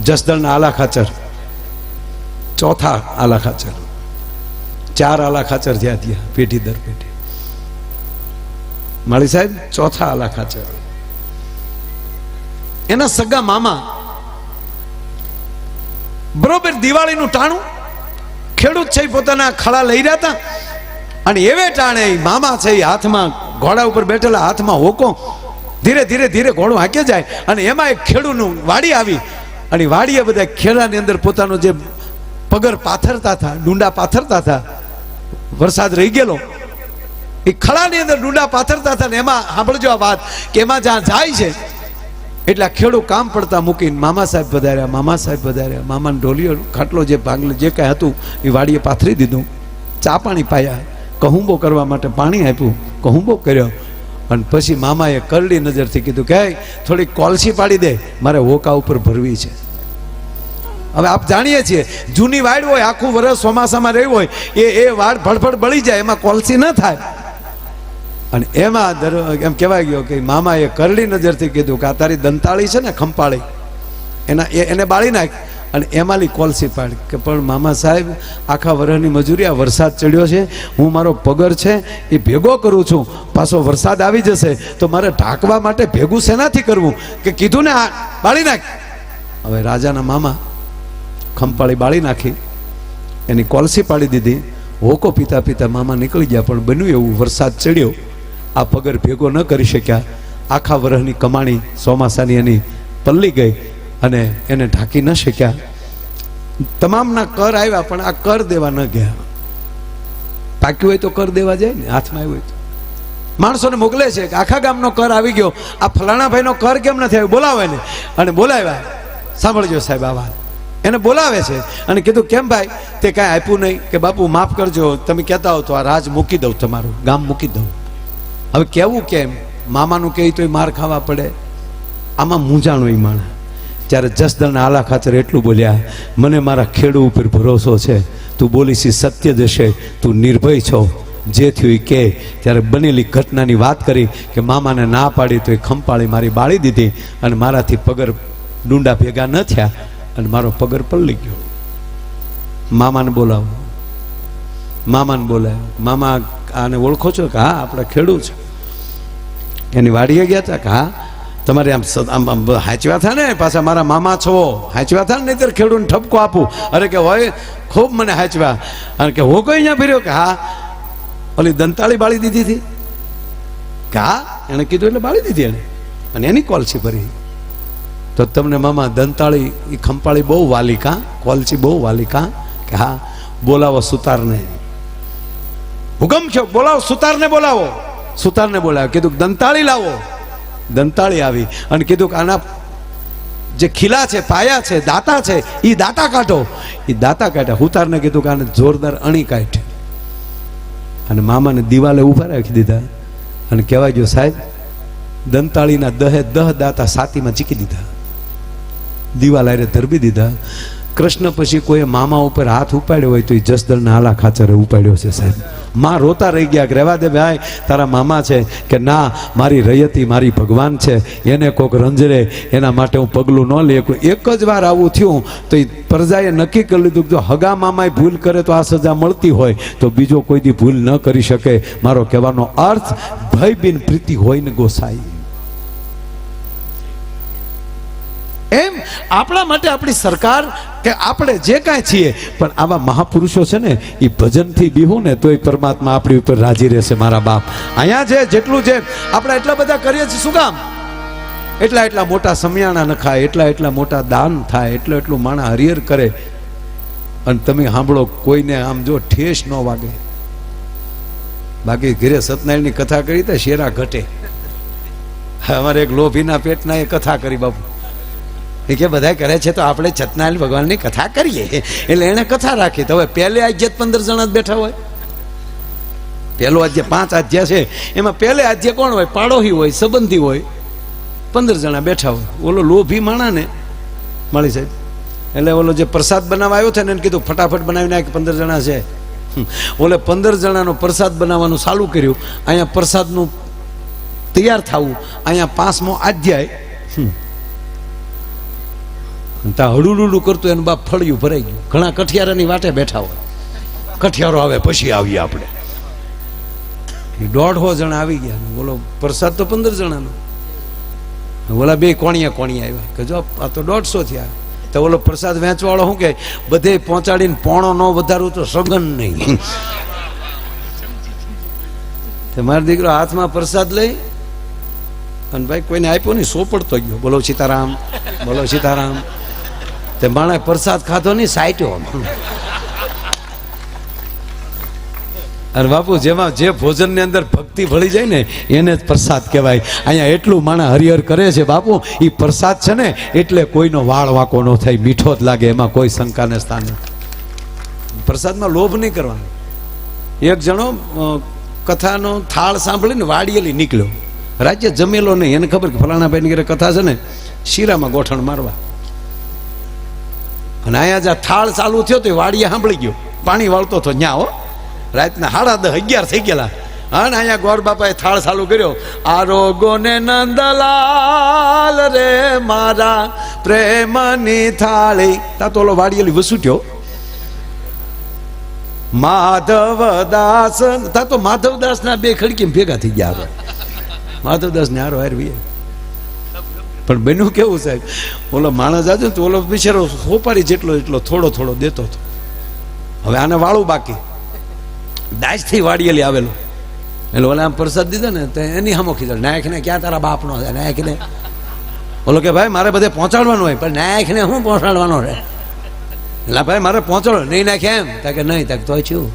જસદણના આલા ખાચર. ચોથા આલા ખાચર. ચાર આલા ખાચર થયા ત્યાં, પેઢી દર પેઢી. માળી સાહેબ, ચોથા આલા ખાચર. એના સગા મામા બરોબર દિવાળીનું ટાણું, ખેડૂત છે પોતાના ખળા લઈ રહ્યા હતા. અને એવે ટાણે મામા છે હાથમાં, ઘોડા ઉપર બેઠેલા હાથમાં હોકો, ધીરે ધીરે ધીરે ઘોડું હાંકે જાય. અને એમાં એક ખેડૂતનું વાડી આવી. અને વાડીએ બધા ખેડાની અંદર પોતાનો જે પગર પાથરતા હતા, ડુંડા પાથરતા હતા, વરસાદ રહી ગયેલો. એ ખળાની અંદર ડુંડા પાથરતા હતા ને એમાં સાંભળજો આ વાત કે એમાં જ્યાં જાય છે, એટલે આ કામ પડતા મૂકીને મામા સાહેબ વધાર્યા, મામા સાહેબ વધાર્યા, મામાને ઢોલિયો ખાટલો જે ભાંગલો જે કાંઈ હતું, એ વાડીએ પાથરી દીધું. ચા પાણી પાયા, કહુંબો કરવા માટે પાણી આપ્યું, કહુંબો કર્યો. અને પછી મામાએ કરડી નજરથી કીધું કે થોડી કોલસી પાડી દે, મારે હોકા ઉપર ભરવી છે. હવે આપ જાણીએ છીએ, જૂની વાડ હોય, આખું વરસ ચોમાસામાં રહ્યું હોય, એ એ વાડ ફળફળ બળી જાય, એમાં કોલસી ન થાય. અને એમાં એમ કહેવાય ગયો કે મામાએ કરડી નજરથી કીધું કે આ તારી દંતાળી છે ને, ખંપાળી. એના એને બાળી નાખ. અને એમાંલી કોલસી પાડ કે પણ મામા સાહેબ, આખા વરસની મજૂરી, આ વરસાદ ચડ્યો છે, હું મારો પગર છે, એ ભેગો કરું છું. પાછો વરસાદ આવી જશે, તો મારે ઢાંકવા માટે ભેગું શેનાથી કરવું. કે કીધું ને આ, બાળી નાખ. હવે રાજાના મામા ખંપાળી બાળી નાખી, એની કોલસી પાડી દીધી. હોકો પીતા પીતા મામા નીકળી ગયા, પણ બન્યું એવું, વરસાદ ચડ્યો. આ પગર ભેગો ન કરી શક્યા. આખા વરહની કમાણી ચોમાસાની એની પલ્લી ગઈ અને એને ઢાંકી ન શક્યા. તમામના કર આવ્યા, પણ આ કર દેવા ન ગયા. પાક્યું હોય તો કર દેવા જાય ને, હાથમાં આવ્યું હોય તો. માણસોને મોકલે છે કે આખા ગામનો કર આવી ગયો. આ ફલાણા ભાઈનો કર કેમ નથી આવ્યો? બોલાવે ને. અને બોલાવ્યા. સાંભળજો સાહેબ, આ વાત. એને બોલાવે છે અને કીધું, કેમ ભાઈ? તે કાંઈ આપ્યું નહીં કે બાપુ માફ કરજો. તમે કહેતા હો તો આ રાજ મૂકી દઉં તમારું, ગામ મૂકી દઉં. હવે કેવું કેમ? મામાનું કહે તો માર ખાવા પડે. આમાં મૂંઝાણો એ માણા ત્યારે જસદણના આલા ખાતર એટલું બોલ્યા, મને મારા ખેડૂ ઉપર ભરોસો છે. તું બોલીશી સત્ય જશે તું નિર્ભય છો. જે થયું કે ત્યારે બનેલી ઘટનાની વાત કરી કે મામાને ના પાડી તો એ ખંપાળી મારી બાળી દીધી અને મારાથી પગર ડુંડા ભેગા ન થયા. અને મારો પગર પલળી ગયો. મામાને બોલાવો. મામાને બોલાવ્યો મામા આને ઓળખો છો કે હા, આપણે ખેડૂત છે. એની વાડીએ ગયા હતા કે હા, તમારે આમ આમ આમ હાચવા થા ને, પાછા મારા મામા છો. હાચવા થા ને નહીં ખેડૂતને ઠપકો આપું. અરે કે હોય, ખૂબ મને હાચવા. અને કે હું કઈ અહીંયા ફેર્યો કે હા, ઓલી દંતાળી બાળી દીધી હતી. કે એણે કીધું એટલે બાળી દીધી એને અને એની કોલસી ભરી. તો તમને મામા દંતાળી એ ખંપાળી બહુ વાલિકા કોલચી બહુ વાલિકા કે હા, બોલાવો સુતારને. હુકમ છો, બોલાવો, સુતારને બોલાવો. સુતારને બોલાવો. કીધું દંતાળી લાવો. દંતાળી આવી અને કીધું કે આના જે ખીલા છે, પાયા છે, દાતા છે એ દાતા કાઢો. એ દાતા કાઢ્યા. હુતારને કીધું કે આને જોરદાર અણી કાઢ. અને મામાને દિવાલે ઊભા રાખી દીધા. અને કહેવાય ગયો સાહેબ, દંતાળીના દહે દહ દાતા સાતીમાં ચીકી દીધા. દિવાલ ધરબી દીધા. કૃષ્ણ પછી કોઈ મામા ઉપર હાથ ઉપાડ્યો હોય તો એ જસદણના આલા ખાચરે ઉપાડ્યો છે સાહેબ. માં રોતા રહી ગયા કે રહેવા દે ભાઈ, તારા મામા છે કે ના, મારી રયતી મારી ભગવાન છે, એને કોક રંજરે, એના માટે હું પગલું ન લે. એક જ વાર આવું થયું તો એ પ્રજાએ નક્કી કરી લીધું કે જો હગા મામાએ ભૂલ કરે તો આ સજા મળતી હોય, તો બીજો કોઈ દી ભૂલ ન કરી શકે. મારો કહેવાનો અર્થ ભય બિન પ્રીતિ હોય ને ગોસાઈ. એમ? આપણા માટે આપણી સરકાર કે આપણે જે કાંઈ છીએ, પણ આવા મહાપુરુષો છે ને એ ભજનથી બીહું ને તોય પરમાત્મા આપણી ઉપર રાજી રહેશે, મારા બાપ. અહીંયા જે જેટલું છે આપણે એટલા બધા કરીએ છીએ, શું કામ? એટલા એટલા મોટા સમિયાણા નખાય એટલા એટલા મોટા દાન થાય, એટલું એટલું માણા હરિહર કરે. અને તમે સાંભળો, કોઈને આમ જો ઠેસ ન વાગે. બાકી ઘરે સત્યનારાયણની કથા કરી તો શેરા ઘટે. અમારે એક લોભીના પેટના એ કથા કરી બાપુ. એ કે બધા કરે છે તો આપણે છતનાલ ભગવાનની કથા કરીએ. એટલે એણે કથા રાખી. તો હવે પહેલે આજ્ય પંદર જણા જ બેઠા હોય. પહેલો આજ્ય પાંચ આજ્ય છે. એમાં પહેલે આજ્ય કોણ હોય? પાડોહી હોય, સંબંધી હોય. પંદર જણા બેઠા હોય. ઓલો લોભી માણાને મળી સાહેબ એટલે ઓલો જે પ્રસાદ બનાવવા આવ્યો છે ને એને કીધું, ફટાફટ બનાવી નાખ, પંદર જણા છે. ઓલે પંદર જણાનો પ્રસાદ બનાવવાનું ચાલુ કર્યું. અહીંયા પ્રસાદનું તૈયાર થવું. અહીંયા પાંચમો આધ્યાય ત્યાં હળુડુડું કરતું એનું બાપ ફળિયું ભરાઈ ગયું. ઘણા કઠિયારાની વાટે બેઠા હોય. કઠિયારો આવે પછી આવીએ આપણે. દોઢ જણા આવી ગયા. બોલો, પ્રસાદ તો પંદર જણાનો. ઓલા બે કોણિયા કોણિયા આવ્યા. કે જો, આ તો દોઢસો થયા. તો ઓલો પ્રસાદ વેચવાળો શું કે, બધે પહોંચાડીને પોણો ન વધારવું તો સગન નહીં. તે મારો દીકરો હાથમાં પ્રસાદ લઈ અને ભાઈ કોઈને આપ્યો નહીં, સોપડતો ગયો. બોલો, સીતારામ. બોલો, સીતારામ. તે માણે પ્રસાદ ખાધો નહીં, સાઈટ્યો અને બાપુ, જેમાં જે ભોજનની અંદર ભક્તિ ભળી જાય ને, એને જ પ્રસાદ કહેવાય. અહીંયા એટલું માણા હરિહર કરે છે બાપુ એ પ્રસાદ છે ને, એટલે કોઈનો વાળ વાંકો ન થાય, મીઠો જ લાગે, એમાં કોઈ શંકાને સ્થાન પ્રસાદમાં લોભ નહીં કરવાનો. એક જણો કથાનો થાળ સાંભળીને વાડિયેલી નીકળ્યો. રાજ્ય જમેલો નહીં, એને ખબર કે ફલાણા ભાઈની ઘરે કથા છે ને, શીરામાં ગોઠણ મારવા. અને અહીંયા જ્યાં થાળ ચાલુ થયો તો વાડીએ સાંભળી ગયો. પાણી વાળતો હતો ન્યા હો. રાતના સાડા દસ, અગિયાર થઈ ગયેલા. અને અહીંયા ગોર બાપાએ થાળ ચાલુ કર્યો. આરોગોને નંદલાલ રે મારા પ્રેમની થાળી. તા તો ઓલો વાડીયેલી વસૂટ્યો. માધવદાસ તા તો માધવદાસના બે ખડકી ભેગા થઈ ગયા માધવદાસ ને હારો હાર વીએ. પણ બન્યું કેવું સાહેબ? ઓલો માણસ આજો તો ઓલો બિચારો સોપારી જેટલો એટલો થોડો થોડો દેતો હતો. હવે આને વાળું બાકી. દાજથી વાડીયેલી આવેલો. એટલે ઓલા આમ પ્રસાદ દીધો ને તો એની હામો કીધો નાયકને ક્યાં તારા બાપનો છે? નાયકને ઓલો કે, ભાઈ, મારે બધે પહોંચાડવાનું હોય. પણ નાયકને શું પહોંચાડવાનો રહે એટલે, ભાઈ, મારે પહોંચાડો. નહીં નાખે એમ. તા કે, નહીં. તાક તો છું.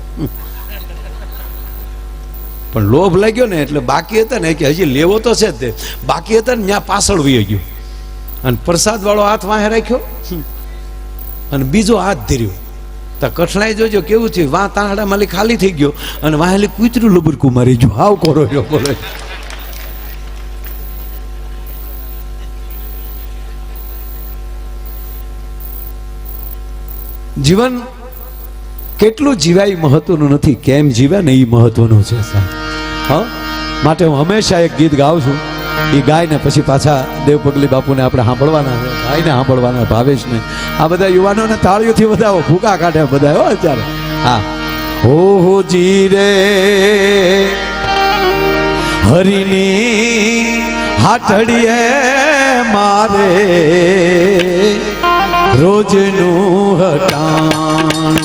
પણ લોભ લાગ્યો ને એટલે બાકી હતા ને કે હજી લેવો તો છે જ તે. બાકી હતા ને ત્યાં પાછળ વહી ગયો. અને પ્રસાદ વાળો હાથ વાહે રાખ્યો અને બીજો હાથ ધર્યો. તો કઠણાઈ જોજો કેવું થયું? વાં તાંહડા માલી ખાલી થઈ ગયો અને વાહેલી કૂતરું લુબરકું મારી જો હાવ કરો રહ્યો બોલો. જીવન કેટલું જીવાય મહત્વનું નથી. કેમ જીવ્યા ને એ મહત્વનું છે સાહેબ? હા? માટે હું હંમેશા એક ગીત ગાઉં છું. એ ગાયને પછી પાછા દેવ પગલી બાપુને આપણે સાંભળવાના ગાયને સાંભળવાના ભાવેશને. આ બધા યુવાનોને તાળીઓથી વધાવો. ફૂકા કાઢે બધા, હો, અત્યારે. હા. હો હો રે. હરિની હાથડીએ મારે રોજનું હટાણું.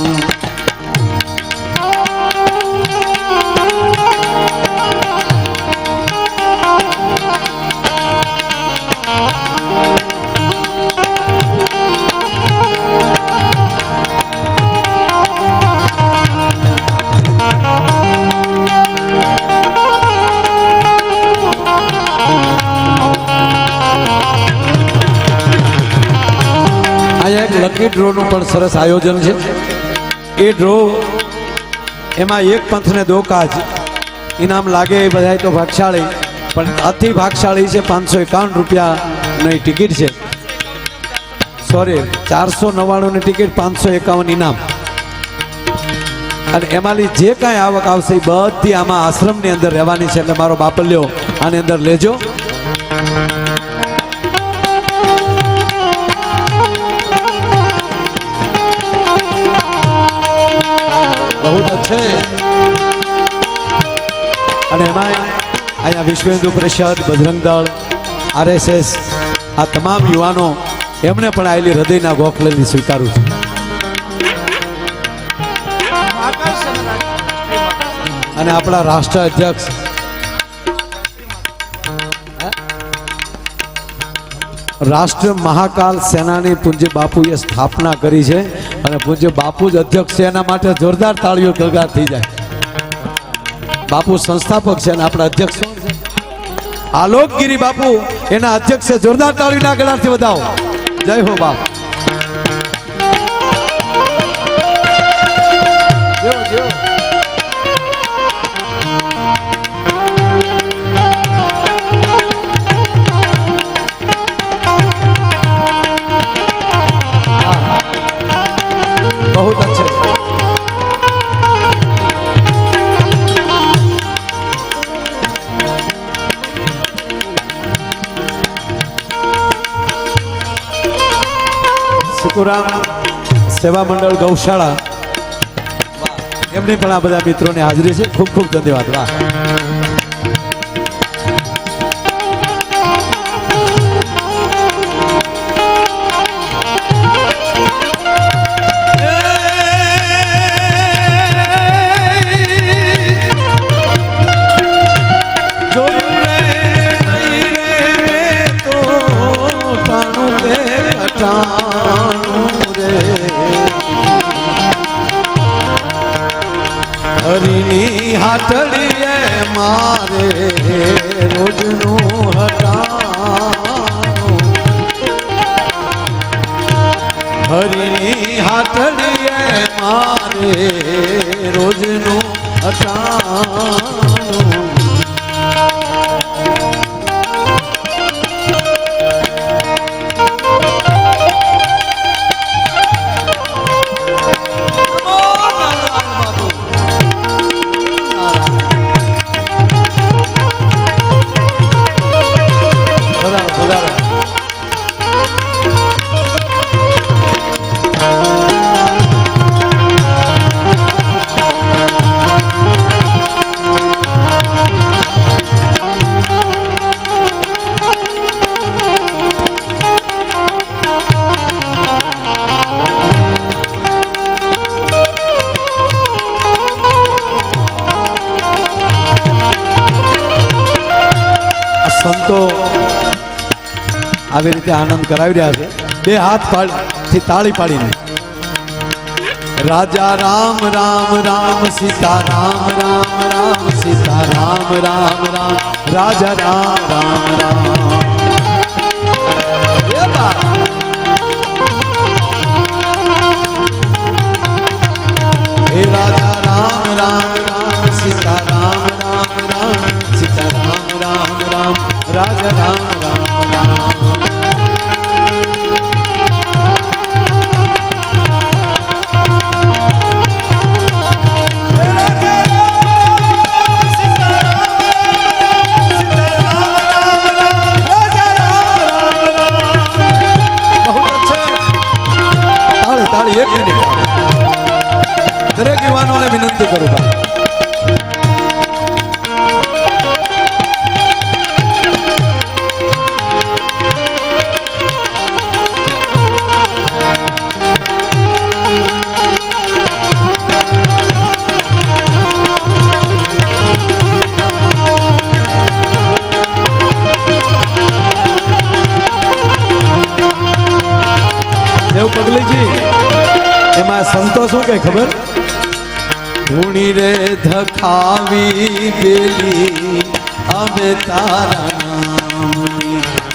ડ્રોનું પણ સરસ આયોજન છે. એ ડ્રો એમાં એક પંથને દો કાજ. ઇનામ લાગે એ બધા તો ભાગશાળી. પણ અતિ ભાગશાળી છે પાંચસો એકાવન રૂપિયાની ટિકિટ છે. સોરી ચારસો નવ્વાણુંની ટિકિટ, પાંચસો એકાવન ઇનામ. અને એમાંની જે કાંઈ આવક આવશે એ બધી આમાં આશ્રમની અંદર રહેવાની છે. એટલે મારો બાપલ્યો આની અંદર લેજો. બહુ છે અને એમાં અહીંયા વિશ્વ હિન્દુ પરિષદ બજરંગ દળ, આરએસએસ, આ તમામ યુવાનો એમણે પણ આવેલી હૃદયના ગોખલેની સ્વીકારું છું. અને આપણા રાષ્ટ્ર અધ્યક્ષ રાષ્ટ્ર મહાકાલ સેનાની પૂજ્ય બાપુએ સ્થાપના કરી છે. અને પૂજ્ય બાપુ જ અધ્યક્ષ છે, એના માટે જોરદાર તાળીઓ ગગા થઈ જાય. બાપુ સંસ્થાપક છે અને આપણા અધ્યક્ષ? આલોકગીરી બાપુ, એના અધ્યક્ષ છે જોરદાર તાળીના ગળાથી વધાવો. જય હો બાપ. સતુરામ સેવા મંડળ, ગૌશાળા. એમની પણ આ બધા મિત્રોની હાજરી છે. ખૂબ ખૂબ ધન્યવાદ. વાહ. હાથડીએ મારે રોજનું હટાણું હરિની હાથડીએ મારે રોજનું હટાણું આવી રીતે આનંદ કરાવી રહ્યા છે બે હાથ પાડી તાળી પાડીને રાજા રામ રામ રામ સીતા રામ રામ રામ સીતા રામ રામ રામ રાજા રામ રામ રામ એ બા. હે રાજા રામ રામ રામ સીતા રામ રામ રામ સીતા રામ રામ રામ રાજા રામ રામ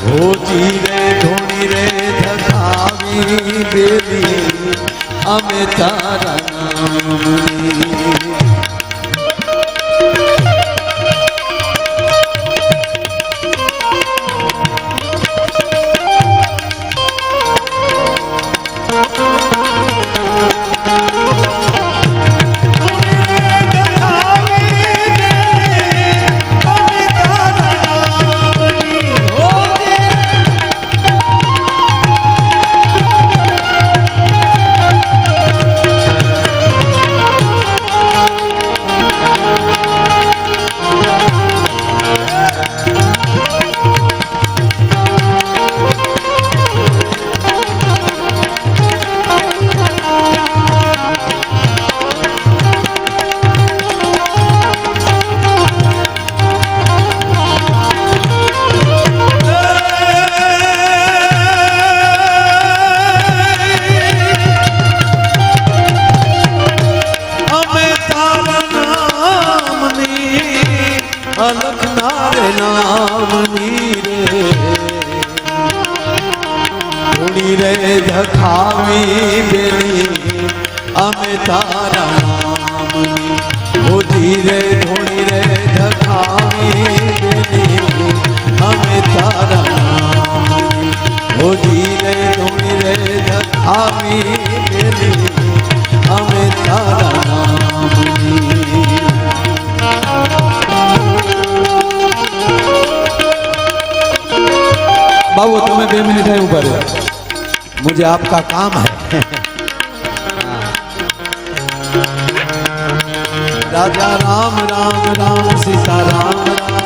હોજી રે ધોની રે પેલી અમે તારા નામની. बाबू, तुम्हें बे मिनट है ऊपर। मुझे आपका काम है। राजा राम राम राम, सीता राम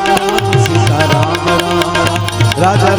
राम, सीता राम राम। राजा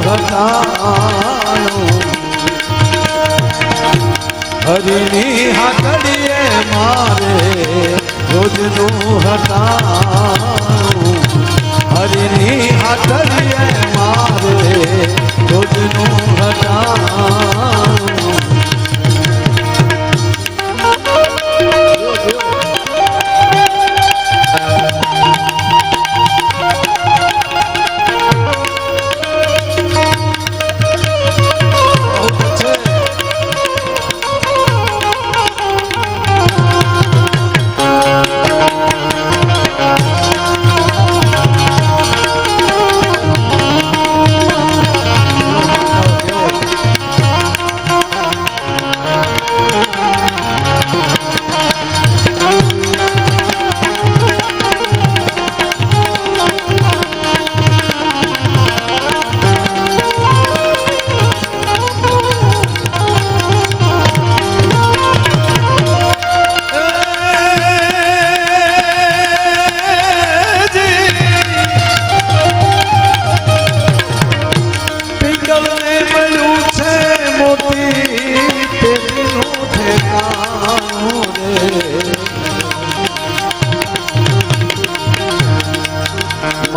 રોજનું હટાણું હરિની હાથડીએ મારે રોજનું હટાણું હરિની હાથડીએ મારે રોજનું હટાણું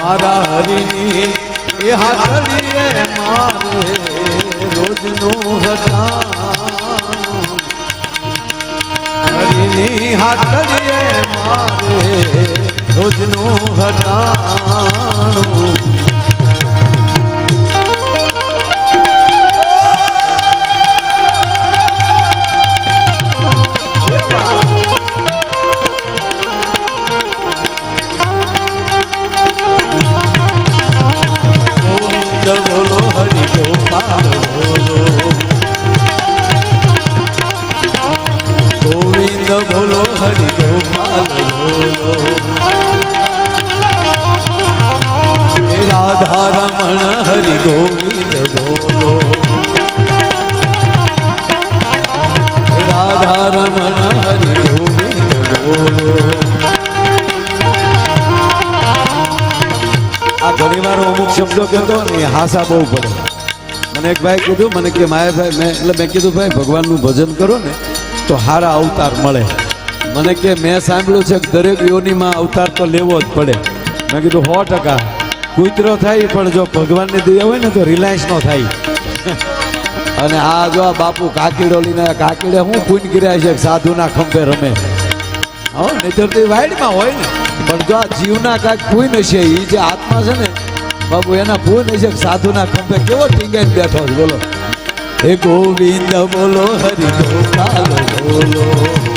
મારા હરિની એ હાથડીએ મારે રોજનું હતા હરિની હાથડીએ મારે રોજનું હટાણું શબ્દો કહેતો ને હાસા બહુ પડે. મને એક ભાઈ કીધું, મને કે, માયા ભાઈ, મેં એટલે મેં કીધું, ભાઈ, ભગવાનનું ભજન કરો ને, તો હારા અવતાર મળે. મને કે, મેં સાંભળ્યું છે કે દરેક યોનીમાં અવતાર તો લેવો જ પડે. મેં કીધું સો ટકા. કૂતરો થાય પણ જો ભગવાનની દયા હોય ને, તો રિલાયન્સ નો થાય. અને આ જો આ બાપુ કાકીડો લઈને કાકીડે હું પૂન કર્યા છે સાધુના ખંભે રમે. હો, નહીતર તો વાઇડમાં હોય ને. પણ જો આ જીવના કાંઈક કુઈન હશે એ જે આત્મા છે ને બાબુ એના પૂન છે કે સાધુના ખંભે કેવો ટીંગાઈને બેઠો છે, બોલો. હે ગોવિંદ, બોલો, હરિ ગોપાલ બોલો.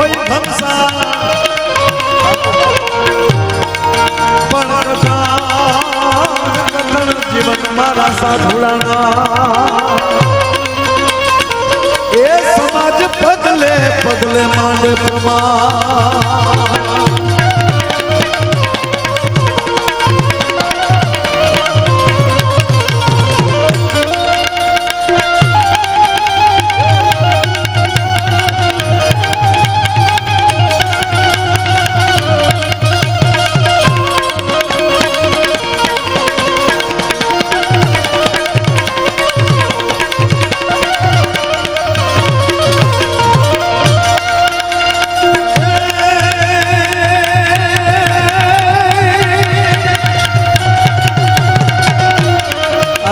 હોય ભમસા. જીવન મારા સાધુડાના એ સમાજ પગલે પગલે માંડ પ્રમા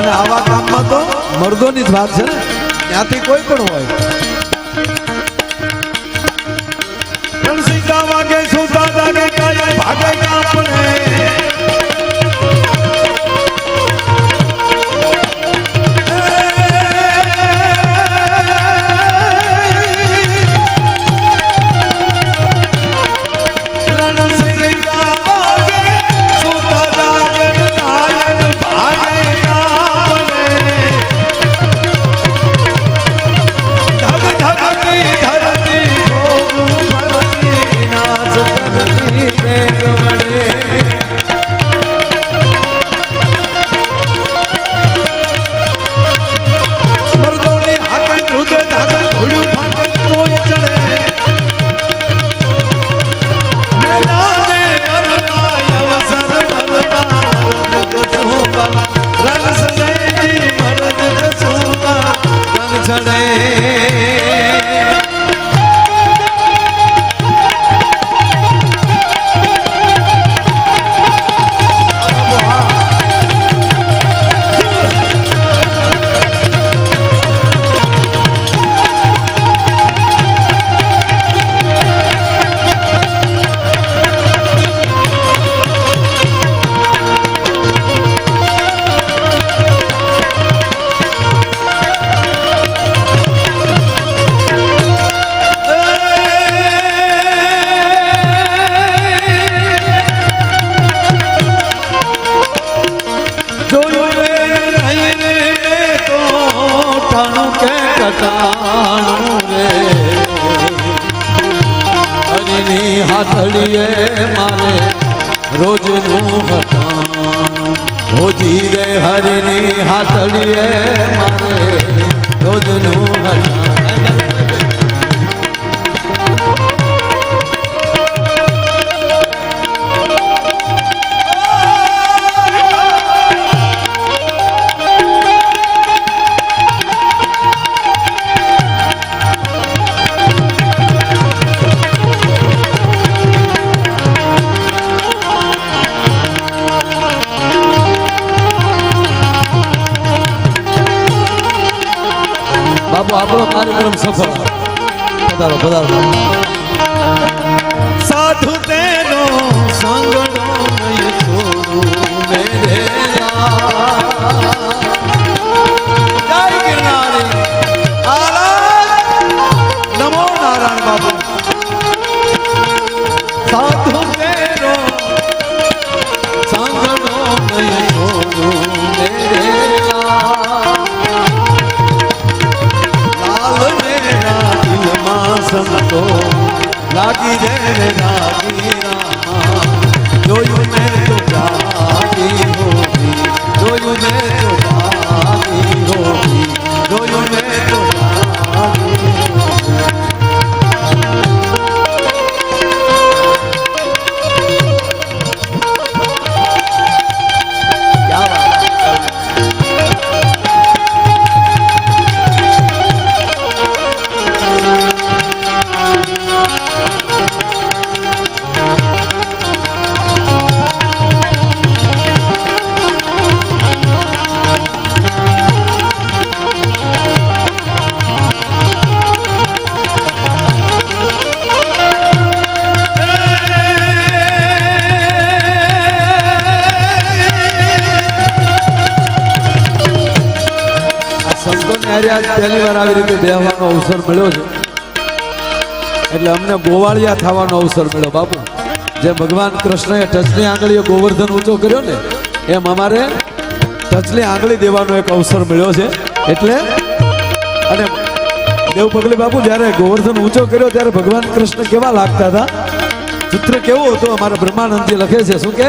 અને આવા કામમાં તો મર્દોની જ વાત છે ને, ત્યાંથી કોઈ પણ હોય. વાગે સુતા ભાગે કામ ઠકાણું રે હરિની હાથળીએ મારે રોજનું હટાણું હોજી રે હરિની હાથળીએ મારે રોજનું હટાણું પધારો પધારો સાધુ તેનો સંગનો નમો નારાયણ બાબુ લાગી રે લાગી અવસર મળ્યો છે. એટલે અમને ગોવાળિયા થવાનો અવસર મળ્યો, બાપુ. જે ભગવાન કૃષ્ણએ ટચની આંગળીએ ગોવર્ધન ઊંચો કર્યો ને, એમ અમારે ટચની આંગળી દેવાનો એક અવસર મળ્યો છે. એટલે, અને દેવ પગલી બાપુ, જ્યારે ગોવર્ધન ઊંચો કર્યો, ત્યારે ભગવાન કૃષ્ણ કેવા લાગતા હતા? ચિત્ર કેવો હતો? અમારા બ્રહ્માનંદજી લખે છે. શું કે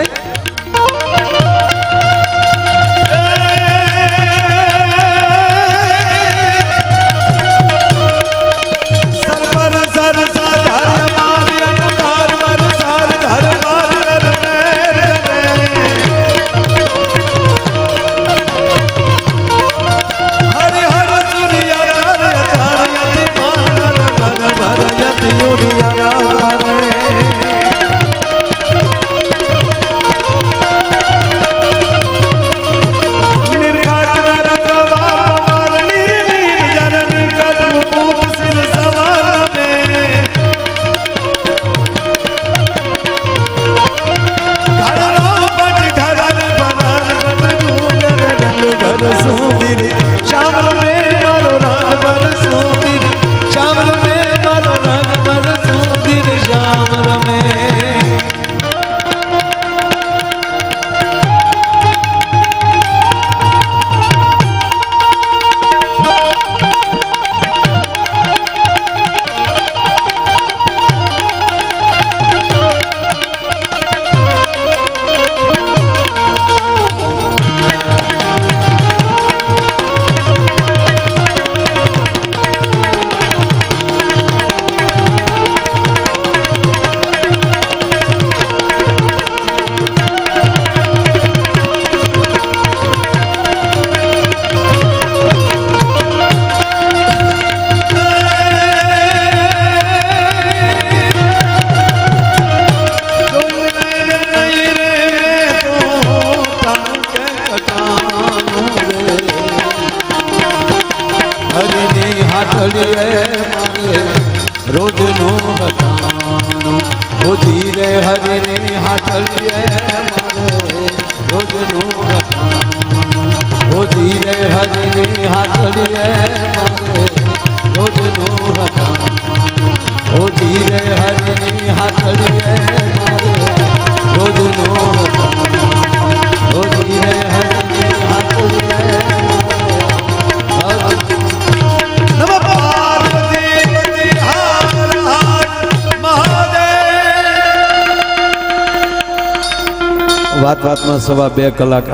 સવા બે કલાક